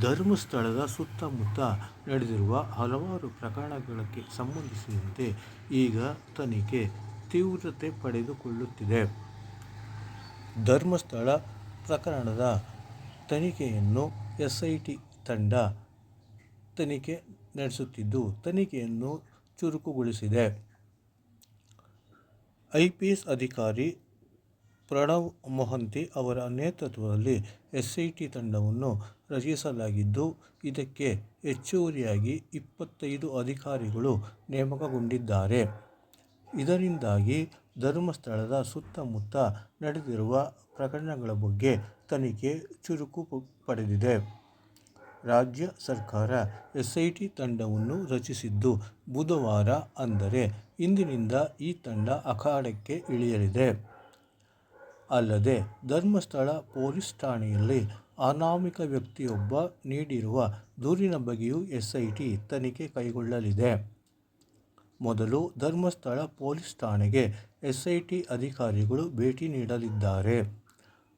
ಧರ್ಮಸ್ಥಳದ ಸುತ್ತಮುತ್ತ ನಡೆದಿರುವ ಹಲವಾರು ಪ್ರಕರಣಗಳಿಗೆ ಸಂಬಂಧಿಸಿದಂತೆ ಈಗ ತನಿಖೆ ತೀವ್ರತೆ ಪಡೆದುಕೊಳ್ಳುತ್ತಿದೆ. ಧರ್ಮಸ್ಥಳ ಪ್ರಕರಣದ ತನಿಖೆಯನ್ನು ಎಸ್ಐಟಿ ತಂಡ ತನಿಖೆ ನಡೆಸುತ್ತಿದ್ದು, ತನಿಖೆಯನ್ನು ಚುರುಕುಗೊಳಿಸಿದೆ. ಐಪಿಎಸ್ ಅಧಿಕಾರಿ ಪ್ರಣವ್ ಮೊಹಂತಿ ಅವರ ನೇತೃತ್ವದಲ್ಲಿ ಎಸ್ಐಟಿ ತಂಡವನ್ನು ರಚಿಸಲಾಗಿದ್ದು, ಇದಕ್ಕೆ ಹೆಚ್ಚುವರಿಯಾಗಿ ಇಪ್ಪತ್ತೈದು ಅಧಿಕಾರಿಗಳು ನೇಮಕಗೊಂಡಿದ್ದಾರೆ. ಇದರಿಂದಾಗಿ ಧರ್ಮಸ್ಥಳದ ಸುತ್ತಮುತ್ತ ನಡೆದಿರುವ ಪ್ರಕರಣಗಳ ಬಗ್ಗೆ ತನಿಖೆ ಚುರುಕು ಪಡೆದಿದೆ. ರಾಜ್ಯ ಸರ್ಕಾರ ಎಸ್ಐಟಿ ತಂಡವನ್ನು ರಚಿಸಿದ್ದು, ಬುಧವಾರ ಅಂದರೆ ಇಂದಿನಿಂದ ಈ ತಂಡ ಅಖಾಡಕ್ಕೆ ಇಳಿಯಲಿದೆ. ಅಲ್ಲದೆ, ಧರ್ಮಸ್ಥಳ ಪೊಲೀಸ್ ಠಾಣೆಯಲ್ಲಿ ಅನಾಮಿಕ ವ್ಯಕ್ತಿಯೊಬ್ಬ ನೀಡಿರುವ ದೂರಿನ ಬಗ್ಗೆಯೂ ಎಸ್ಐಟಿ ತನಿಖೆ ಕೈಗೊಳ್ಳಲಿದೆ. ಮೊದಲು ಧರ್ಮಸ್ಥಳ ಪೊಲೀಸ್ ಠಾಣೆಗೆ ಎಸ್ಐಟಿ ಅಧಿಕಾರಿಗಳು ಭೇಟಿ ನೀಡಲಿದ್ದಾರೆ.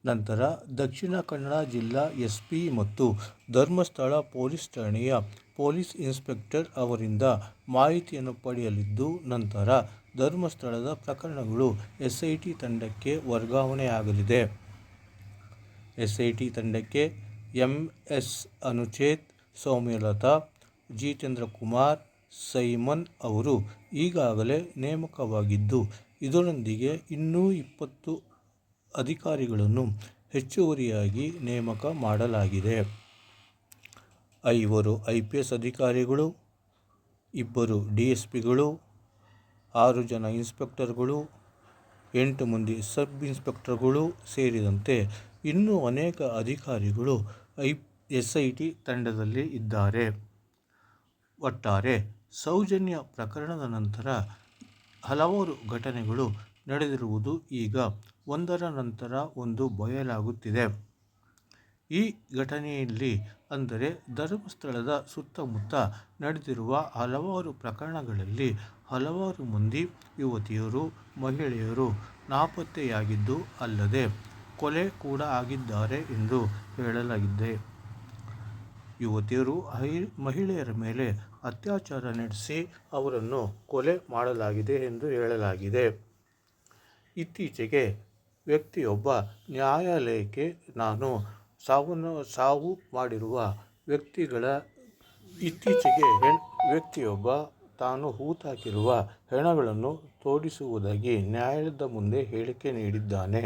ನಂತರ ದಕ್ಷಿಣ ಕನ್ನಡ ಜಿಲ್ಲಾ ಎಸ್ಪಿ ಮತ್ತು ಧರ್ಮಸ್ಥಳ ಪೊಲೀಸ್ ಠಾಣೆಯ ಪೊಲೀಸ್ ಇನ್ಸ್ಪೆಕ್ಟರ್ ಅವರಿಂದ ಮಾಹಿತಿಯನ್ನು ಪಡೆಯಲಿದ್ದು, ನಂತರ ಧರ್ಮಸ್ಥಳದ ಪ್ರಕರಣಗಳು ಎಸ್ಐಟಿ ತಂಡಕ್ಕೆ ವರ್ಗಾವಣೆಯಾಗಲಿದೆ. ಎಸ್ಐಟಿ ತಂಡಕ್ಕೆ M S Anuchet, Soumyalatha, Jitendrakumar, Simon ಅವರು ಈಗಾಗಲೇ ನೇಮಕವಾಗಿದ್ದು, ಇದರೊಂದಿಗೆ ಇನ್ನೂ ಇಪ್ಪತ್ತು ಅಧಿಕಾರಿಗಳನ್ನು ಹೆಚ್ಚುವರಿಯಾಗಿ ನೇಮಕ ಮಾಡಲಾಗಿದೆ. ಐವರು ಐ ಪಿ ಎಸ್ ಅಧಿಕಾರಿಗಳು, ಇಬ್ಬರು ಡಿ ಎಸ್ ಪಿಗಳು ಆರು ಜನ ಇನ್ಸ್ಪೆಕ್ಟರ್ಗಳು, ಎಂಟು ಮಂದಿ ಸಬ್ ಇನ್ಸ್ಪೆಕ್ಟರ್ಗಳು ಸೇರಿದಂತೆ ಇನ್ನೂ ಅನೇಕ ಅಧಿಕಾರಿಗಳು ಐ ಎಸ್ ಐ ಟಿ ತಂಡದಲ್ಲಿ ಇದ್ದಾರೆ. ಒಟ್ಟಾರೆ ಸೌಜನ್ಯ ಪ್ರಕರಣದ ನಂತರ ಹಲವಾರು ಘಟನೆಗಳು ನಡೆದಿರುವುದು ಈಗ ಒಂದರ ನಂತರ ಒಂದು ಬಯಲಾಗುತ್ತಿದೆ. ಈ ಘಟನೆಯಲ್ಲಿ ಅಂದರೆ ಧರ್ಮಸ್ಥಳದ ಸುತ್ತಮುತ್ತ ನಡೆದಿರುವ ಹಲವಾರು ಪ್ರಕರಣಗಳಲ್ಲಿ ಹಲವಾರು ಮಂದಿ ಯುವತಿಯರು, ಮಹಿಳೆಯರು ನಾಪತ್ತೆಯಾಗಿದ್ದು, ಅಲ್ಲದೆ ಕೊಲೆ ಕೂಡ ಆಗಿದ್ದಾರೆ ಎಂದು ಹೇಳಲಾಗಿದೆ. ಯುವತಿಯರು, ಮಹಿಳೆಯರ ಮೇಲೆ ಅತ್ಯಾಚಾರ ನಡೆಸಿ ಅವರನ್ನು ಕೊಲೆ ಮಾಡಲಾಗಿದೆ ಎಂದು ಹೇಳಲಾಗಿದೆ. ಇತ್ತೀಚೆಗೆ ವ್ಯಕ್ತಿಯೊಬ್ಬ ನ್ಯಾಯಾಲಯಕ್ಕೆ ನಾನು ಸಾವು ಮಾಡಿರುವ ವ್ಯಕ್ತಿಗಳ ಇತ್ತೀಚೆಗೆ ವ್ಯಕ್ತಿಯೊಬ್ಬ ತಾನು ಹೂತಾಕಿರುವ ಹೆಣಗಳನ್ನು ತೋರಿಸುವುದಾಗಿ ನ್ಯಾಯಾಲಯದ ಮುಂದೆ ಹೇಳಿಕೆ ನೀಡಿದ್ದಾನೆ.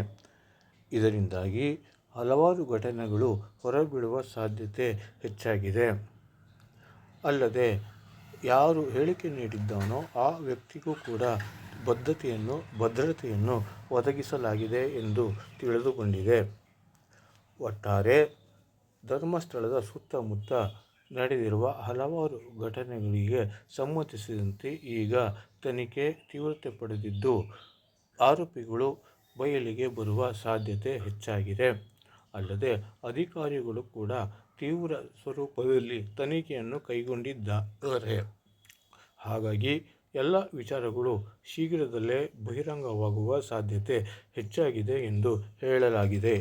ಇದರಿಂದಾಗಿ ಹಲವಾರು ಘಟನೆಗಳು ಹೊರಬೀಳುವ ಸಾಧ್ಯತೆ ಹೆಚ್ಚಾಗಿದೆ. ಅಲ್ಲದೆ ಯಾರು ಹೇಳಿಕೆ ನೀಡಿದ್ದಾನೋ ಆ ವ್ಯಕ್ತಿಗೂ ಕೂಡ ಬದ್ಧತೆಯನ್ನು, ಭದ್ರತೆಯನ್ನು ಒದಗಿಸಲಾಗಿದೆ ಎಂದು ತಿಳಿದುಕೊಂಡಿದೆ ಒಟ್ಟಾರೆ ಧರ್ಮಸ್ಥಳದ ಸುತ್ತಮುತ್ತ ನಡೆದಿರುವ ಹಲವಾರು ಘಟನೆಗಳಿಗೆ ಸಂಬಂಧಿಸಿದಂತೆ ಈಗ ತನಿಖೆ ತೀವ್ರತೆ ಪಡೆದಿದ್ದು, ಆರೋಪಿಗಳು ಬಯಲಿಗೆ ಬರುವ ಸಾಧ್ಯತೆ ಹೆಚ್ಚಾಗಿದೆ. ಅಲ್ಲದೆ ಅಧಿಕಾರಿಗಳು ಕೂಡ ತೀವ್ರ ಸ್ವರೂಪದಲ್ಲಿ ತನಿಖೆಯನ್ನು ಕೈಗೊಂಡಿದ್ದಾರೆ. ಹಾಗಾಗಿ ಎಲ್ಲ ವಿಚಾರಗಳು ಶೀಘ್ರದಲ್ಲೇ ಬಹಿರಂಗವಾಗುವ ಸಾಧ್ಯತೆ ಹೆಚ್ಚಾಗಿದೆ ಎಂದು ಹೇಳಲಾಗಿದೆ.